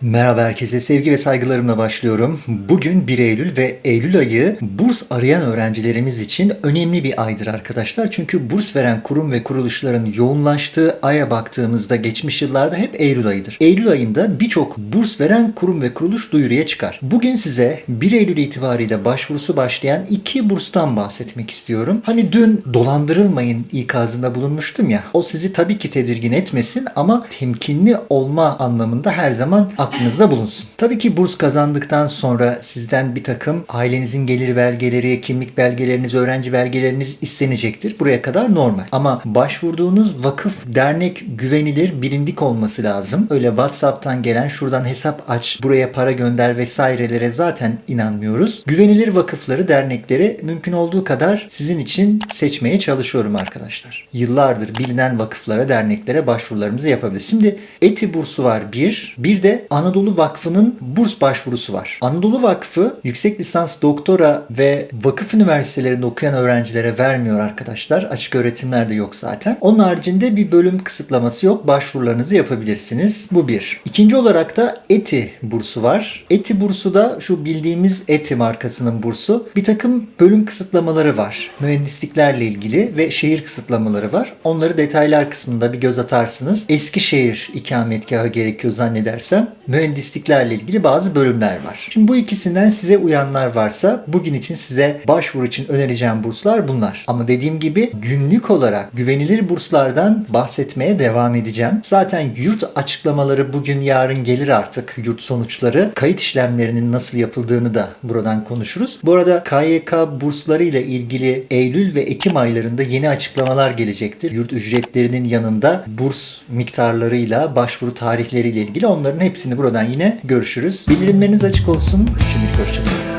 Merhaba herkese, sevgi ve saygılarımla başlıyorum. Bugün 1 Eylül ve Eylül ayı burs arayan öğrencilerimiz için önemli bir aydır arkadaşlar. Çünkü burs veren kurum ve kuruluşların yoğunlaştığı aya baktığımızda geçmiş yıllarda hep Eylül ayıdır. Eylül ayında birçok burs veren kurum ve kuruluş duyuruya çıkar. Bugün size 1 Eylül itibariyle başvurusu başlayan iki burstan bahsetmek istiyorum. Hani dün dolandırılmayın ikazında bulunmuştum ya. O sizi tabii ki tedirgin etmesin ama temkinli olma anlamında her zaman aklınızda bulunsun. Tabii ki burs kazandıktan sonra sizden bir takım ailenizin gelir belgeleri, kimlik belgeleriniz, öğrenci belgeleriniz istenecektir. Buraya kadar normal. Ama başvurduğunuz vakıf, dernek güvenilir, bilindik olması lazım. Öyle WhatsApp'tan gelen şuradan hesap aç, buraya para gönder vesairelere zaten inanmıyoruz. Güvenilir vakıfları, dernekleri mümkün olduğu kadar sizin için seçmeye çalışıyorum arkadaşlar. Yıllardır bilinen vakıflara, derneklere başvurularımızı yapabiliriz. Şimdi ETI bursu var bir. Bir de Anadolu Vakfı'nın burs başvurusu var. Anadolu Vakfı yüksek lisans, doktora ve vakıf üniversitelerinde okuyan öğrencilere vermiyor arkadaşlar. Açık öğretimler de yok zaten. Onun haricinde bir bölüm kısıtlaması yok. Başvurularınızı yapabilirsiniz. Bu bir. İkinci olarak da ETI bursu var. ETI bursu da şu bildiğimiz ETI markasının bursu. Bir takım bölüm kısıtlamaları var. Mühendisliklerle ilgili ve şehir kısıtlamaları var. Onları detaylar kısmında bir göz atarsınız. Eskişehir ikametgahı gerekiyor zannedersem. Mühendisliklerle ilgili bazı bölümler var. Şimdi bu ikisinden size uyanlar varsa bugün için size başvuru için önereceğim burslar bunlar. Ama dediğim gibi günlük olarak güvenilir burslardan bahsetmeye devam edeceğim. Zaten yurt açıklamaları bugün yarın gelir artık yurt sonuçları. Kayıt işlemlerinin nasıl yapıldığını da buradan konuşuruz. Bu arada KYK bursları ile ilgili Eylül ve Ekim aylarında yeni açıklamalar gelecektir. Yurt ücretlerinin yanında burs miktarlarıyla, başvuru tarihleriyle ilgili onların hepsini buradan yine görüşürüz. Bildirimleriniz açık olsun. Şimdilik hoşçakalın.